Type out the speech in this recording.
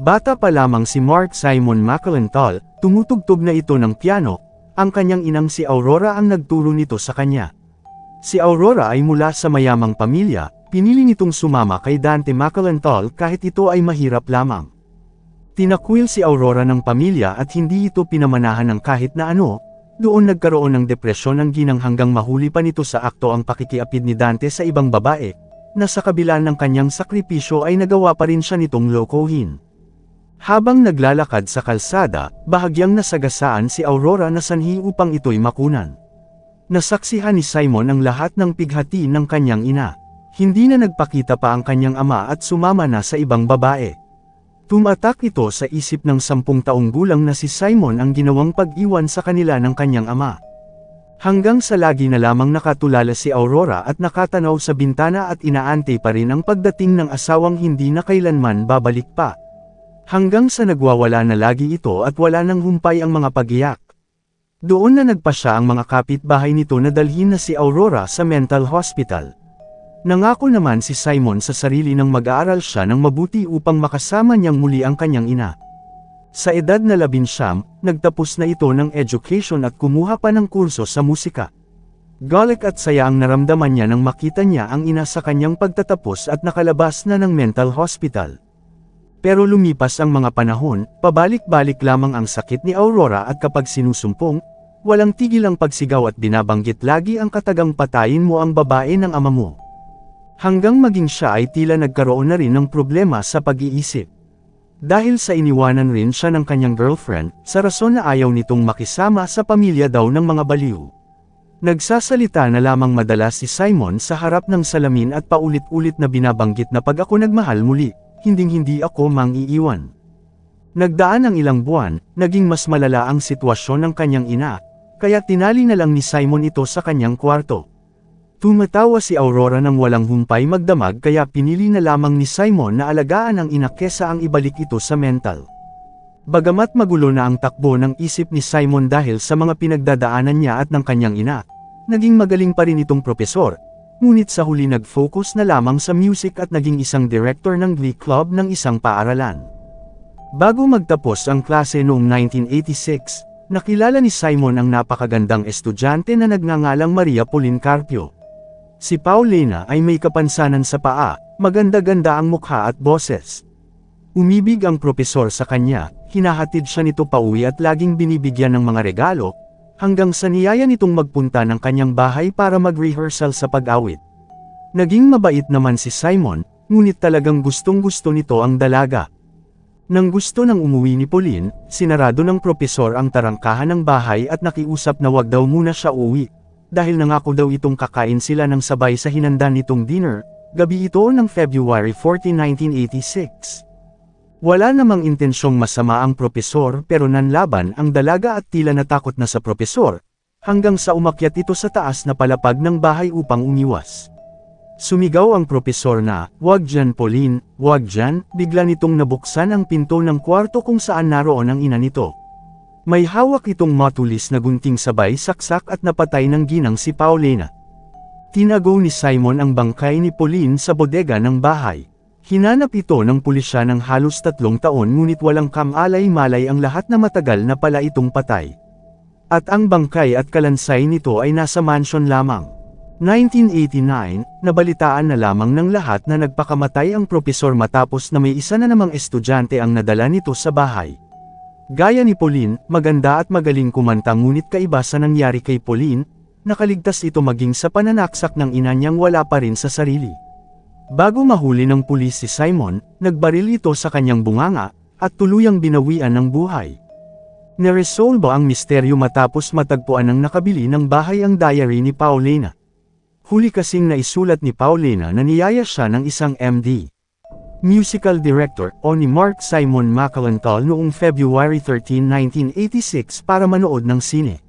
Bata pa lamang si Mark Simon McElhental, tumutugtog na ito ng piano, ang kanyang inang si Aurora ang nagturo nito sa kanya. Si Aurora ay mula sa mayamang pamilya, pinili nitong sumama kay Dante McElhental kahit ito ay mahirap lamang. Tinakwil si Aurora ng pamilya at hindi ito pinamanahan ng kahit na ano, doon nagkaroon ng depresyon ang ginang hanggang mahuli pa nito sa akto ang pakikiapid ni Dante sa ibang babae, na sa kabila ng kanyang sakripisyo ay nagawa pa rin siya nitong lokohin. Habang naglalakad sa kalsada, bahagyang nasagasaan si Aurora na sanhi upang ito'y makunan. Nasaksihan ni Simon ang lahat ng pighati ng kanyang ina. Hindi na nagpakita pa ang kanyang ama at sumama na sa ibang babae. Tumatak ito sa isip ng sampung taong gulang na si Simon ang ginawang pag-iwan sa kanila ng kanyang ama. Hanggang sa lagi na lamang nakatulala si Aurora at nakatanaw sa bintana at inaantay pa rin ang pagdating ng asawang hindi na kailanman babalik pa. Hanggang sa nagwawala na lagi ito at wala nang humpay ang mga pagiyak. Doon na nagpa siya ang mga kapitbahay nito na dalhin na si Aurora sa mental hospital. Nangako naman si Simon sa sarili ng mag-aaral siya ng mabuti upang makasama niyang muli ang kanyang ina. Sa edad na labinsyam, nagtapos na ito ng education at kumuha pa ng kurso sa musika. Galik at saya ang naramdaman niya nang makita niya ang ina sa kanyang pagtatapos at nakalabas na ng mental hospital. Pero lumipas ang mga panahon, pabalik-balik lamang ang sakit ni Aurora at kapag sinusumpong, walang tigil ang pagsigaw at binabanggit lagi ang katagang patayin mo ang babae ng ama mo. Hanggang maging siya ay tila nagkaroon na rin ng problema sa pag-iisip. Dahil sa iniwanan rin siya ng kanyang girlfriend, sa rason na ayaw nitong makisama sa pamilya daw ng mga baliw. Nagsasalita na lamang madalas si Simon sa harap ng salamin at paulit-ulit na binabanggit na pag ako nagmahal muli, hinding-hindi ako mang-iiwan. Nagdaan ang ilang buwan, naging mas malala ang sitwasyon ng kanyang ina, kaya tinali na lang ni Simon ito sa kanyang kwarto. Tumatawa si Aurora ng walang humpay magdamag kaya pinili na lamang ni Simon na alagaan ang ina kesa ang ibalik ito sa mental. Bagamat magulo na ang takbo ng isip ni Simon dahil sa mga pinagdadaanan niya at ng kanyang ina, naging magaling pa rin itong propesor, ngunit sa huli nag-focus na lamang sa music at naging isang director ng glee club ng isang paaralan. Bago magtapos ang klase noong 1986, nakilala ni Simon ang napakagandang estudyante na nagngangalang Maria Pauline Carpio. Si Paulina ay may kapansanan sa paa, maganda-ganda ang mukha at boses. Umibig ang propesor sa kanya, hinahatid siya nito pauwi at laging binibigyan ng mga regalo, hanggang sa niyaya nitong magpunta ng kanyang bahay para mag-rehearsal sa pag-awit. Naging mabait naman si Simon, ngunit talagang gustong-gusto nito ang dalaga. Nang gusto ng umuwi ni Pauline, sinarado ng propesor ang tarangkahan ng bahay at nakiusap na wag daw muna siya uwi. Dahil nangako daw itong kakain sila ng sabay sa hinanda nitong dinner, gabi ito ng February 14, 1986. Wala namang intensyong masama ang propesor pero nanlaban ang dalaga at tila natakot na sa propesor, hanggang sa umakyat ito sa taas na palapag ng bahay upang umiwas. Sumigaw ang propesor na, wag dyan Pauline, wag dyan, bigla nitong nabuksan ang pinto ng kwarto kung saan naroon ang ina nito. May hawak itong matulis na gunting sabay saksak at napatay ng ginang si Paulina. Tinago ni Simon ang bangkay ni Pauline sa bodega ng bahay. Hinanap ito ng pulisya ng halos tatlong taon ngunit walang kamalay-malay ang lahat na matagal na pala itong patay. At ang bangkay at kalansay nito ay nasa mansion lamang. 1989, nabalitaan na lamang ng lahat na nagpakamatay ang propesor matapos na may isa na namang estudyante ang nadala nito sa bahay. Gaya ni Pauline, maganda at magaling kumanta ngunit kaiba sa nangyari kay Pauline, nakaligtas ito maging sa pananaksak ng ina niyang wala pa rin sa sarili. Bago mahuli ng pulis si Simon, nagbaril ito sa kanyang bunganga, at tuluyang binawian ng buhay. Neresolba ang misteryo matapos matagpuan ng nakabili ng bahay ang diary ni Paulina. Huli kasing naisulat ni Paulina na niyaya siya ng isang MD. Musical Director o ni Mark Simon McElhental noong February 13, 1986 para manood ng sine.